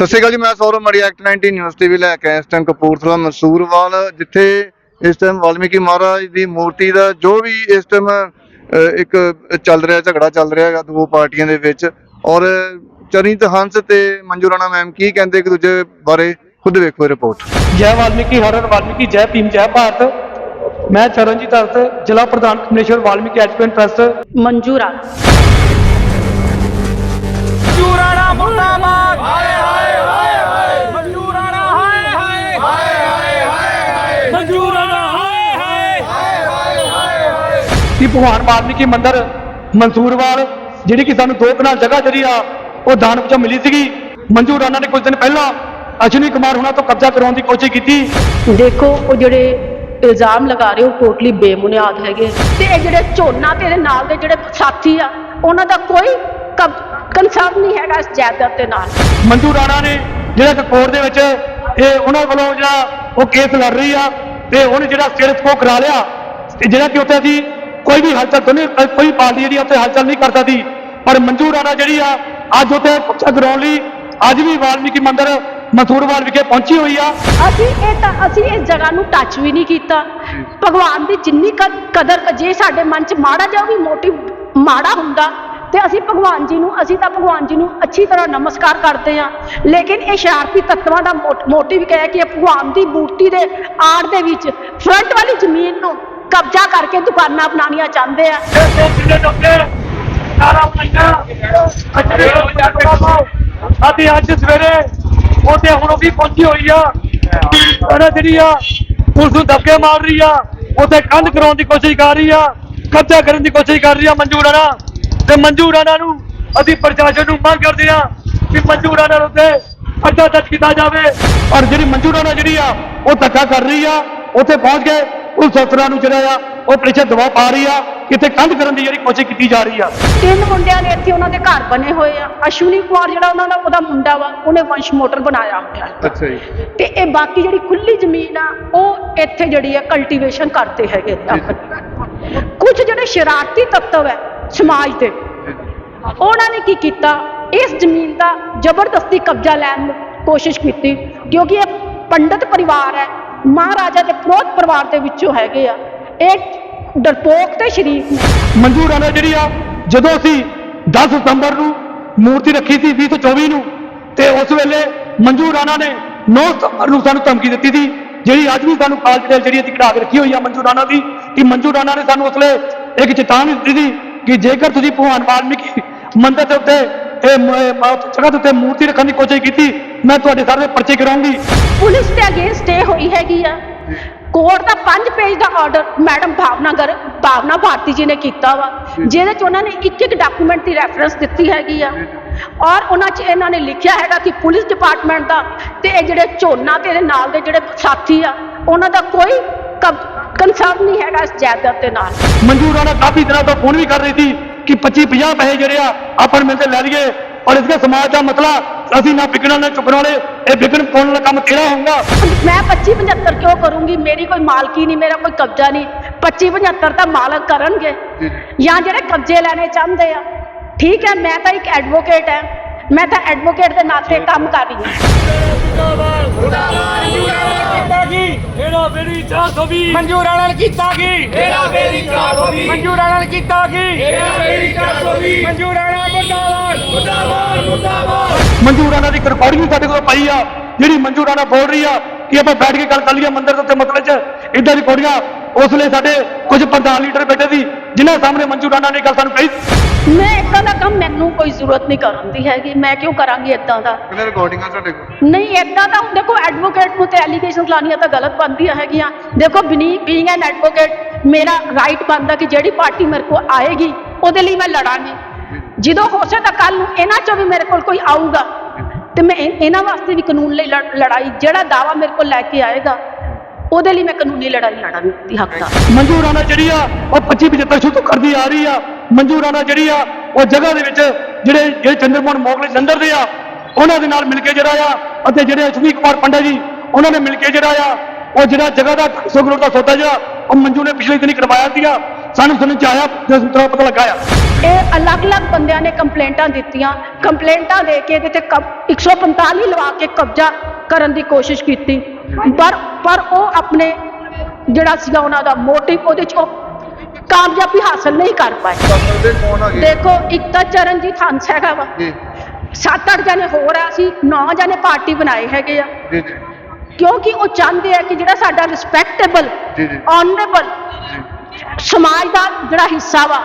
ਸਤਿ ਸ਼੍ਰੀ ਅਕਾਲ ਜੀ ਮੈਂ ਸੌਰਵ ਮੜੀ ਐਕਟ 19 ਨਿਊਜ਼ ਟੀਵੀ ਲੈ ਕੇ ਆਇਆ ਇਸ ਟਾਈਮ ਕਪੂਰਥਲਾ ਮਸੂਰਵਾਲ ਜਿੱਥੇ ਇਸ ਟਾਈਮ ਵਾਲਮੀਕੀ ਮਹਾਰਾਜ ਦੀ ਮੂਰਤੀ ਦਾ ਜੋ ਵੀ ਇਸ ਟਾਈਮ ਇੱਕ ਚੱਲ ਰਿਹਾ ਝਗੜਾ ਚੱਲ ਰਿਹਾ ਹੈਗਾ ਦੋ ਪਾਰਟੀਆਂ ਦੇ ਵਿੱਚ ਔਰ ਚਰਿਤ ਹੰਸ ਤੇ ਮੰਜੂ ਰਾਣਾ ਮੈਮ ਕੀ ਕਹਿੰਦੇ ਇੱਕ ਦੂਜੇ ਬਾਰੇ ਖੁਦ ਵੇਖੋ ਰਿਪੋਰਟ ਜੈ ਵਾਲਮੀਕੀ ਹਰ ਹਰ ਵਾਲਮੀਕੀ ਜੈ ਭੀਮ ਜੈ ਭਾਰਤ। ਮੈਂ ਚਰਨਜੀਤ ਅਰਥ ਜ਼ਿਲ੍ਹਾ ਪ੍ਰਧਾਨ commissioner Valmiki education trust. Manju Rana ਮੁਰਦਾਬਾਦ ਹਾਏ ਹਾਏ ਹਾਏ ਹਾਏ ਮਨਜੂਰਾਣਾ ਹਾਏ ਹਾਏ ਹਾਏ ਹਾਏ ਹਾਏ ਮਨਜੂਰਾਣਾ ਹਾਏ ਹਾਏ ਕਿ ਭਗਵਾਨ ਵਾਲਮੀਕੀ ਮੰਦਿਰ ਮਨਸੂਰਵਾਲ ਜਿਹੜੀ ਕਿ ਸਾਨੂੰ ਦੋ ਕਨਾਲ ਜਗ੍ਹਾ ਜਿਹੜੀ ਆ ਉਹ ਦਾਨ ਵਿੱਚੋਂ ਮਿਲੀ ਸੀਗੀ। ਮੰਜੂ ਰਾਣਾ ਨੇ ਕੁਝ ਦਿਨ ਪਹਿਲਾਂ ਅਸ਼ਵਨੀ ਕੁਮਾਰ ਹੁਣਾਂ ਤੋਂ ਕਬਜ਼ਾ ਕਰਾਉਣ ਦੀ ਕੋਸ਼ਿਸ਼ ਕੀਤੀ। ਦੇਖੋ ਉਹ ਜਿਹੜੇ ਇਲਜ਼ਾਮ ਲਗਾ ਰਹੇ ਹੋ ਟੋਟਲੀ ਬੇਬੁਨਿਆਦ ਹੈਗੇ ਤੇ ਇਹ ਜਿਹੜੇ ਝੋਨਾ ਤੇ ਇਹਦੇ ਨਾਲ ਦੇ ਜਿਹੜੇ ਸਾਥੀ ਆ ਉਹਨਾਂ ਦਾ ਕੋਈ ਕੰਸਰਨ ਨਹੀਂ ਹੈਗਾ ਇਸ ਜਾਇਦਾਦ ਦੇ ਨਾਲ। ਮੰਜੂ ਰਾਣਾ ਨੇ ਜਿਹੜਾ ਕੋਰਟ ਦੇ ਵਿੱਚ ਇਹ ਉਹਨਾਂ ਵੱਲੋਂ ਜਿਹੜਾ ਉਹ ਕੇਸ ਲੜ ਰਹੀ ਆ ਤੇ ਉਹਨੇ ਜਿਹੜਾ ਸਟੇਟਸ ਕੋ ਕਰਾ ਲਿਆ ਤੇ ਜਿਹੜਾ ਕਿ ਉੱਥੇ ਅਸੀਂ ਕੋਈ ਵੀ ਹਲਚਲ ਤੋਂ ਨਹੀਂ ਕੋਈ ਪਾਰਟੀ ਜਿਹੜੀ ਉੱਥੇ ਹਲਚਲ ਨਹੀਂ ਕਰਦਾ ਸੀ ਪਰ ਮੰਜੂ ਰਾਣਾ ਜਿਹੜੀ ਆ, ਅੱਜ ਉੱਥੇ ਕਬਜ਼ਾ ਲਈ ਅੱਜ ਵੀ ਵਾਲਮੀਕੀ ਮੰਦਿਰ ਮਥੂਰਵਾਲ ਵਿਖੇ ਪਹੁੰਚੀ ਹੋਈ ਆ। ਅਸੀਂ ਇਹ ਤਾਂ, ਅਸੀਂ ਇਸ ਜਗ੍ਹਾ ਨੂੰ ਟੱਚ ਵੀ ਨਹੀਂ ਕੀਤਾ। ਭਗਵਾਨ ਦੀ ਜਿੰਨੀ ਕਦਰ, ਜੇ ਸਾਡੇ ਮਨ 'ਚ ਮਾੜਾ ਜਿਹਾ ਵੀ ਮੋਟਿਵ ਮਾੜਾ ਹੁੰਦਾ, ਤੇ ਅਸੀਂ ਭਗਵਾਨ ਜੀ ਨੂੰ, ਅਸੀਂ ਤਾਂ ਭਗਵਾਨ ਜੀ ਨੂੰ ਅੱਛੀ ਤਰ੍ਹਾਂ ਨਮਸਕਾਰ ਕਰਦੇ ਹਾਂ। ਲੇਕਿਨ ਇਹ ਸ਼ਰਾਰਤੀ ਤੱਤਵਾਂ ਦਾ ਮੋਟਿਵ ਕਹਿ ਕਿ ਭਗਵਾਨ ਦੀ ਮੂਰਤੀ ਦੇ ਆੜ ਦੇ ਵਿੱਚ ਫਰੰਟ ਵਾਲੀ ਜ਼ਮੀਨ ਨੂੰ ਕਬਜ਼ਾ ਕਰਕੇ ਦੁਕਾਨਾਂ ਬਣਾਉਣੀਆਂ ਚਾਹੁੰਦੇ ਆ। ਅਤੇ ਅੱਜ ਸਵੇਰੇ ਉਹਦੇ ਹੁਣ ਉਹ ਵੀ ਪਹੁੰਚੀ ਹੋਈ ਆ। ਉਹਨਾਂ ਜਿਹੜੀ ਆ ਪੁਲਿਸ ਨੂੰ ਧੱਕੇ ਮਾਰ ਰਹੀ ਆ, ਉੱਥੇ ਕੰਧ ਕਰਾਉਣ ਦੀ ਕੋਸ਼ਿਸ਼ ਕਰ ਰਹੀ ਆ, ਕਬਜ਼ਾ ਕਰਨ ਦੀ ਕੋਸ਼ਿਸ਼ ਕਰ ਰਹੀ ਆ ਮੰਜੂ ਰਾਣਾ। ਤੇ ਮੰਜੂ ਰਾਣਾ ਨੂੰ ਅਸੀਂ ਪ੍ਰਸ਼ਾਸਨ ਨੂੰ ਮੰਗ ਕਰਦੇ ਆ ਕਿ ਮੰਜੂ ਰਾਣਾ ਉੱਤੇ ਅੱਡਾ ਦਰਜ ਕੀਤਾ ਜਾਵੇ। ਔਰ ਜਿਹੜੀ ਮੰਜੂ ਰਾਣਾ ਜਿਹੜੀ ਆ, ਉਹ ਧੱਕਾ ਕਰ ਰਹੀ ਆ, ਉੱਥੇ ਪਹੁੰਚ ਕੇ ਉਸ ਅਫਸਰਾਂ ਨੂੰ ਜਿਹੜਾ ਆ ਉਹ ਪ੍ਰੀਸ਼ਦ ਦਬਾਅ ਪਾ ਰਹੀ ਆ ਕਿ ਇੱਥੇ ਕੰਧ ਕਰਨ ਦੀ ਜਿਹੜੀ ਕੋਸ਼ਿਸ਼ ਕੀਤੀ ਜਾ ਰਹੀ ਆ। ਤਿੰਨ ਮੁੰਡਿਆਂ ਨੇ ਇੱਥੇ ਉਹਨਾਂ ਦੇ ਘਰ ਬਣੇ ਹੋਏ ਆ। ਅਸ਼ਵਨੀ ਕੁਮਾਰ ਜਿਹੜਾ ਉਹਨਾਂ ਦਾ ਉਹਦਾ ਮੁੰਡਾ ਵਾ ਉਹਨੇ ਵੰਸ਼ ਮੋਟਰ ਬਣਾਇਆ ਹੋਇਆ ਅੱਛਾ ਜੀ। ਤੇ ਇਹ ਬਾਕੀ ਜਿਹੜੀ ਖੁੱਲੀ ਜ਼ਮੀਨ ਆ ਉਹ ਇੱਥੇ ਜਿਹੜੀ ਆ ਕਲਟੀਵੇਸ਼ਨ ਕਰਦੇ ਹੈਗੇ ਕੁਝ ਜਿਹੜੇ ਸ਼ਰਾਰਤੀ ਤੱਤਵ ਹੈ ਸਮਾਜ ਦੇ ਉਹਨਾਂ ਨੇ ਕੀ ਕੀਤਾ? ਇਸ ਜ਼ਮੀਨ ਦਾ ਜ਼ਬਰਦਸਤੀ ਕਬਜ਼ਾ ਲੈਣ ਦੀ ਕੋਸ਼ਿਸ਼ ਕੀਤੀ ਕਿਉਂਕਿ ਇਹ ਪੰਡਤ ਪਰਿਵਾਰ ਹੈ। ਮਹਾਰਾਜਾ ਦੇ ਪ੍ਰੋਤ ਪਰਿਵਾਰ ਦੇ ਵਿੱਚੋਂ ਹੈਗੇ ਆ। ਇਹ ਡਰਪੋਕ ਤੇ ਸ਼ਰੀਫ ਨੇ। ਮੰਜੂ ਰਾਣਾ ਜਿਹੜੀ ਆ, ਜਦੋਂ ਅਸੀਂ 10 ਸਤੰਬਰ ਨੂੰ ਮੂਰਤੀ ਰੱਖੀ ਸੀ 2024 ਨੂੰ, ਤੇ ਉਸ ਵੇਲੇ ਮੰਜੂ ਰਾਣਾ ਨੇ 9 ਸਤੰਬਰ ਨੂੰ ਸਾਨੂੰ ਧਮਕੀ ਦਿੱਤੀ ਸੀ, ਜਿਹੜੀ ਅੱਜ ਵੀ ਸਾਨੂੰ ਕਾਲ ਡਿਟੇਲ ਜਿਹੜੀ ਅਸੀਂ ਕਢਾ ਕੇ ਰੱਖੀ ਹੋਈ ਆ ਮੰਜੂ ਰਾਣਾ ਦੀ, ਕਿ ਮੰਜੂ ਰਾਣਾ ਨੇ ਸਾਨੂੰ ਉਸ ਵੇਲੇ ਇੱਕ ਚੇਤਾਵਨੀ ਦਿੱਤੀ ਸੀ ਕਿ ਜੇਕਰ ਤੁਸੀਂ ਭਗਵਾਨ ਵਾਲਮੀਕੀ ਮੰਦਿਰ ਦੇ ਉੱਤੇ, ਇਹ ਜਗ੍ਹਾ ਦੇ ਉੱਤੇ ਮੂਰਤੀ ਰੱਖਣ ਦੀ ਕੋਸ਼ਿਸ਼ ਕੀਤੀ ਮੈਂ ਤੁਹਾਡੇ ਸਾਰੇ ਪਰਚੇ ਕਰਾਉਂਗੀ। ਪੁਲਿਸ ਦੇ ਅਗੇਂਸਟ ਇਹ ਹੋਈ ਹੈਗੀ ਆ। ਕੋਰਟ ਦਾ 5 ਪੇਜ ਦਾ ਆਰਡਰ ਮੈਡਮ ਭਾਵਨਾ ਗਰ ਭਾਵਨਾ ਭਾਰਤੀ ਜੀ ਨੇ ਕੀਤਾ ਵਾ। ਜਿਹਦੇ ਚ ਉਹਨਾਂ ਨੇ ਇੱਕ ਇੱਕ ਡਾਕੂਮੈਂਟ ਦੀ ਰੈਫਰੈਂਸ ਦਿੱਤੀ ਹੈਗੀ ਆ। ਔਰ ਉਹਨਾਂ ਚ ਇਹਨਾਂ ਨੇ ਲਿਖਿਆ ਹੈਗਾ ਕਿ ਪੁਲਿਸ ਡਿਪਾਰਟਮੈਂਟ ਦਾ ਤੇ ਇਹ ਜਿਹੜੇ ਝੋਨਾ ਤੇ ਇਹਦੇ ਨਾਲ ਦੇ ਜਿਹੜੇ ਸਾਥੀ ਆ ਉਹਨਾਂ ਦਾ ਕੋਈ ਕੰਸਰਨ ਨਹੀਂ ਹੈਗਾ ਇਸ ਜਾਇਦਾਦ ਦੇ ਨਾਲ। ਮੰਜੂ ਰਾਣਾ ਕਾਫੀ ਦਿਨਾਂ ਤੋਂ ਫੋਨ ਵੀ ਕਰ ਰਹੀ ਸੀ ਕਿ 25 50 ਪੈਸੇ ਜਿਹੜੇ ਆ ਆਪਾਂ ਮਿਲ ਤੇ ਲੈ ਲਈਏ ਔਰ ਇਸਕੇ ਸਮਾਜ ਦਾ ਮਸਲਾ ਅਸੀਂ ਨਾ ਵਿਕਣ ਨਾ ਚੁੱਕਣ ਵਾਲੇ। ਇਹ ਵਿਕਣ ਪਾਉਣ ਵਾਲਾ ਕੰਮ ਤੇਰਾ ਹੋਊਗਾ? ਮੈਂ 25 75 ਕਿਉਂ ਕਰੂੰਗੀ? ਮੇਰੀ ਕੋਈ ਮਾਲਕੀ ਨਹੀਂ ਮੇਰਾ ਕੋਈ ਕਬਜ਼ਾ ਨਹੀਂ। 25 75 ਤਾਂ ਮਾਲਕ ਕਰਨਗੇ। ਜਾਂ। ਜਿਹੜੇ ਕਬਜ਼ੇ ਲੈਣੇ ਚਾਹੁੰਦੇ ਆ। ਠੀਕ ਹੈ ਮੈਂ ਤਾਂ ਇੱਕ ਐਡਵੋਕੇਟ ਹੈ। ਮੈਂ ਤਾਂ ਐਡਵੋਕੇਟ ਦੇ ਨਾਤੇ ਕੰਮ ਕਰ ਰਹੀ ਹਾਂ। ਕੀਤਾ ਕੀ ਇਹਦਾ ਮੇਰੀ 420 ਮਨਜੂਰਾਣਾ ਨੇ ਕੀਤਾ ਕੀ? ਇਹਦਾ ਮੇਰੀ 420 ਮਨਜੂਰਾਣਾ ਨੇ ਕੀਤਾ ਕੀ? ਇਹਦਾ ਮੇਰੀ 420 ਮਨਜੂਰਾਣਾ ਮੁਰਦਾਬਾਦ ਮੁਰਦਾਬਾਦ ਮੁਰਦਾਬਾਦ। ਮੰਜੂ ਰਾਣਾ ਦੀ ਰਿਕਾਰਡਿੰਗ ਵੀ ਸਾਡੇ ਕੋਲ ਪਈ ਆ ਜਿਹੜੀ ਮੰਜੂ ਰਾਣਾ ਬੋਲ ਰਹੀ ਆ ਕਿ ਆਪਾਂ ਬੈਠ ਕੇ ਗੱਲ ਕਰ ਲਈਏ ਮੰਦਿਰ ਦੇ ਉੱਤੇ ਮਸਲੇ 'ਚ ਇਦਾਂ ਦੀ ਕੋੜੀਆਂ ਉਸ ਲਈ ਸਾਡੇ ਕੁਝ ਪ੍ਰਧਾਨ ਲੀਡਰ ਬੈਠੇ ਸੀ ਜਿਨ੍ਹਾਂ ਸਾਹਮਣੇ ਮੰਜੂ ਰਾਣਾ ਨੇ ਗੱਲ ਸਾਨੂੰ ਕਹੀ। ਮੈਂ ਇਦਾਂ ਦਾ ਕੰਮ ਮੈਨੂੰ ਕੋਈ ਜ਼ਰੂਰਤ ਨਹੀਂ ਕਰਨ ਦੀ ਹੈਗੀ ਮੈਂ ਕਿਉਂ ਕਰਾਂਗੀ ਇਦਾਂ ਦਾ? ਕਿੰਨੇ ਰਿਕਾਰਡਿੰਗਾਂ ਤੁਹਾਡੇ ਕੋਲ? ਨਹੀਂ ਇਦਾਂ ਤਾਂ ਹੁਣ ਦੇਖੋ ਐਡਵੋਕੇਟ ਨੂੰ ਤੇ ਐਲੀਗੇਸ਼ਨਸ ਲਾਉਣੀਆਂ ਤਾਂ ਗਲਤ ਬਣਦੀਆਂ ਹੈਗੀਆਂ। ਦੇਖੋ ਬਨੀ ਬੀਇੰਗ ਐਨ ਐਡਵੋਕੇਟ ਮੇਰਾ ਰਾਈਟ ਬਣਦਾ ਕਿ ਜਿਹੜੀ ਪਾਰਟੀ ਮੇਰੇ ਕੋਲ ਆਏਗੀ ਉਹਦੇ ਲਈ ਮੈਂ ਲੜਾਂਗੀ। ਜਦੋਂ ਹੋ ਸਕਦਾ ਕੱਲ ਨੂੰ ਇਹਨਾਂ ਚੋਂ ਵੀ ਮੇਰੇ ਕੋਲ ਕੋਈ ਆਊਗਾ, ਤੇ ਮੈਂ ਇਹਨਾਂ ਵਾਸਤੇ ਵੀ ਕਾਨੂੰਨ ਲਈ ਲੜ- ਲੜਾਈ, ਜਿਹੜਾ ਦਾਵਾ ਮੇਰੇ ਕੋਲ ਲੈ ਕੇ ਆਏਗਾ, ਉਹਦੇ ਲਈ ਮੈਂ ਕਾਨੂੰਨੀ ਲੜਾਈ ਲੜਾਂਗੀ ਦੀ ਹੱਕਦਾਰ ਮੰਜੂ ਰਾਣਾ ਜਿਹੜੀ ਆ, ਉਹ 25 75 ਸ਼ੁਰੂ ਕਰਦੀ ਆ ਰਹੀ ਆ। ਮੰਜੂ ਰਾਣਾ ਜਿਹੜੀ ਆ, ਉਹ ਜਗ੍ਹਾ ਦੇ ਵਿੱਚ ਜਿਹੜੇ ਜਿਹੜੇ ਚੰਦਰਮੋਹਨ ਮੋਗਲੇ ਜੰਦਰ ਦੇ ਆ, ਉਹਨਾਂ ਦੇ ਨਾਲ ਮਿਲ ਕੇ ਜਿਹੜਾ ਆ, ਅਤੇ ਜਿਹੜੇ ਅਸ਼ਵਨੀ ਕੁਮਾਰ ਪੰਡਾ ਜੀ, ਉਹਨਾਂ ਨੇ ਮਿਲ ਕੇ ਜਿਹੜਾ ਆ, ਉਹ ਜਿਹੜਾ ਜਗ੍ਹਾ ਦਾ 200 ਕਰੋੜ ਦਾ ਸੌਦਾ ਜਿਹੜਾ, ਉਹ ਮੰਜੂ ਨੇ ਪਿਛਲੇ ਦਿਨੀ ਕਰਵਾਇਆ ਸੀਗਾ। ਸਾਨੂੰ ਸੁਣਨ ਚ ਆਇਆ ਜਿਸ ਤਰ੍ਹਾਂ ਪਤਾ ਲੱਗਾ ਆ। ਇਹ ਅਲੱਗ-ਅਲੱਗ ਬੰਦਿਆਂ ਨੇ ਕੰਪਲੇਂਟਾਂ ਦਿੱਤੀਆਂ। ਕੰਪਲੇਂਟਾਂ ਦੇ ਕੇ ਇਹਦੇ ਤੇ ਕਬ- 145 ਲਵਾ ਕੇ ਕਬਜ਼ਾ ਕਰਨ ਦੀ ਕੋਸ਼ਿਸ਼ ਕੀਤੀ। ਪਰ ਪਰ ਉਹ ਆਪਣੇ ਜਿਹੜਾ ਸੀਗਾ ਉਹਨਾਂ ਦਾ ਮੋਟਿਵ ਉਹਦੇ ਚ ਉਹ ਕਾਮਯਾਬੀ ਹਾਸਲ ਨਹੀਂ ਕਰ ਪਾਏ। ਦੇ ਕੌਣ ਦੇਖੋ ਇੱਕ ਤਾਂ ਚਰਨਜੀਤ ਹੰਸ ਹੈਗਾ ਵਾ। ਜੀ। ਸੱਤ ਅੱਠ ਜਣੇ ਹੋਰ ਆ ਅਸੀਂ ਨੌ ਜਣੇ ਪਾਰਟੀ ਬਣਾਏ ਹੈਗੇ ਆ। ਜੀ ਜੀ। ਕਿਉਂਕਿ ਉਹ ਚਾਹੁੰਦੇ ਆ ਕਿ ਜਿਹੜਾ ਸਾਡਾ ਰਿਸਪੈਕਟੇਬਲ ਜੀ ਜੀ। ਆਨਰੇਬਲ ਸਮਾਜ ਦਾ ਜਿਹੜਾ ਹਿੱਸਾ ਵਾ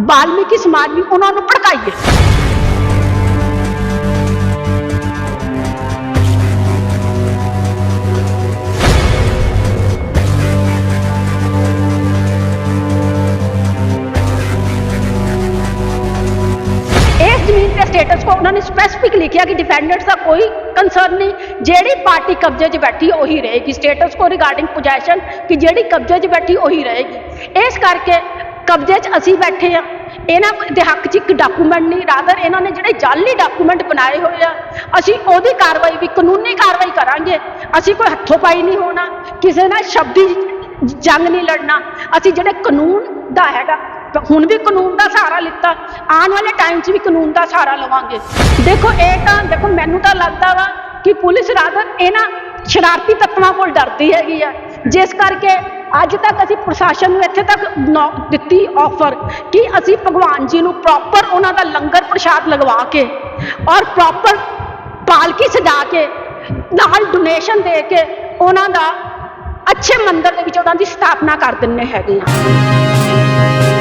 ਬਾਲਮੀਕੀ ਸਮਾਜ ਵੀ ਉਹਨਾਂ ਨੂੰ ਭੜਕਾਈਏ ਜ਼ਮੀਨ ਤੇ ਸਟੇਟਸ ਕੋ ਉਹਨਾਂ ਨੇ ਸਪੈਸੀਫਿਕ ਲਿਖਿਆ ਕਿ ਡਿਫੈਂਡੈਂਟਸ ਦਾ ਜਿਹੜੀ ਪਾਰਟੀ ਕਬਜ਼ੇ 'ਚ ਬੈਠੀ ਉਹੀ ਰਹੇਗੀ। ਸਟੇਟਸ ਕੋ ਰਿਗਾਰਡਿੰਗ ਪੋਜੈਸ਼ਨ ਕਿ ਜਿਹੜੀ ਕਬਜ਼ੇ 'ਚ ਬੈਠੀ ਉਹੀ ਰਹੇਗੀ। ਇਸ ਕਰਕੇ ਕਬਜ਼ੇ 'ਚ ਅਸੀਂ ਬੈਠੇ ਆ ਇਹਨਾਂ ਦੇ ਹੱਕ 'ਚ ਇੱਕ ਡਾਕੂਮੈਂਟ ਨਹੀਂ। ਰਾਦਰ ਇਹਨਾਂ ਨੇ ਜਿਹੜੇ ਜਾਲੀ ਡਾਕੂਮੈਂਟ ਬਣਾਏ ਹੋਏ ਆ, ਅਸੀਂ ਉਹਦੀ ਕਾਰਵਾਈ ਵੀ ਕਾਨੂੰਨੀ ਕਾਰਵਾਈ ਕਰਾਂਗੇ। ਅਸੀਂ ਕੋਈ ਹੱਥੋਂ ਪਾਈ ਨਹੀਂ ਹੋਣਾ। ਕਿਸੇ ਨਾਲ ਸ਼ਬਦੀ ਜੰਗ ਨਹੀਂ ਲੜਨਾ। ਅਸੀਂ ਜਿਹੜੇ ਕਾਨੂੰਨ ਦਾ ਹੈਗਾ ਹੁਣ ਵੀ ਕਾਨੂੰਨ ਦਾ ਸਹਾਰਾ ਲਿੱਤਾ। ਆਉਣ ਵਾਲੇ ਟਾਈਮ 'ਚ ਵੀ ਕਾਨੂੰਨ ਦਾ ਸਹਾਰਾ ਲਵਾਂਗੇ। ਦੇਖੋ, ਇਹ ਤਾਂ, ਦੇਖੋ, ਮੈਨੂੰ ਤਾਂ ਲੱਗਦਾ ਵਾ ਕਿ ਪੁਲਿਸ ਰਾਦਰ ਇਹਨਾਂ ਸ਼ਰਾਰਤੀ ਤੱਤਾਂ ਕੋਲ ਡਰਦੀ ਹੈਗੀ ਆ। ਜਿਸ ਕਰਕੇ ਅੱਜ ਤੱਕ ਅਸੀਂ ਪ੍ਰਸ਼ਾਸਨ ਨੂੰ ਇੱਥੇ ਤੱਕ ਦਿੱਤੀ ਆਫਰ ਕਿ ਅਸੀਂ ਭਗਵਾਨ ਜੀ ਨੂੰ ਪ੍ਰੋਪਰ ਉਹਨਾਂ ਦਾ ਲੰਗਰ ਪ੍ਰਸ਼ਾਦ ਲਗਵਾ ਕੇ ਔਰ ਪ੍ਰੋਪਰ ਪਾਲਕੀ ਸਜਾ ਕੇ, ਨਾਲ ਡੋਨੇਸ਼ਨ ਦੇ ਕੇ ਉਹਨਾਂ ਦਾ ਅੱਛੇ ਮੰਦਰ ਦੇ ਵਿੱਚ ਉਹਨਾਂ ਦੀ ਸਥਾਪਨਾ ਕਰ ਦਿੰਨੇ ਹੈਗੇ ਆ।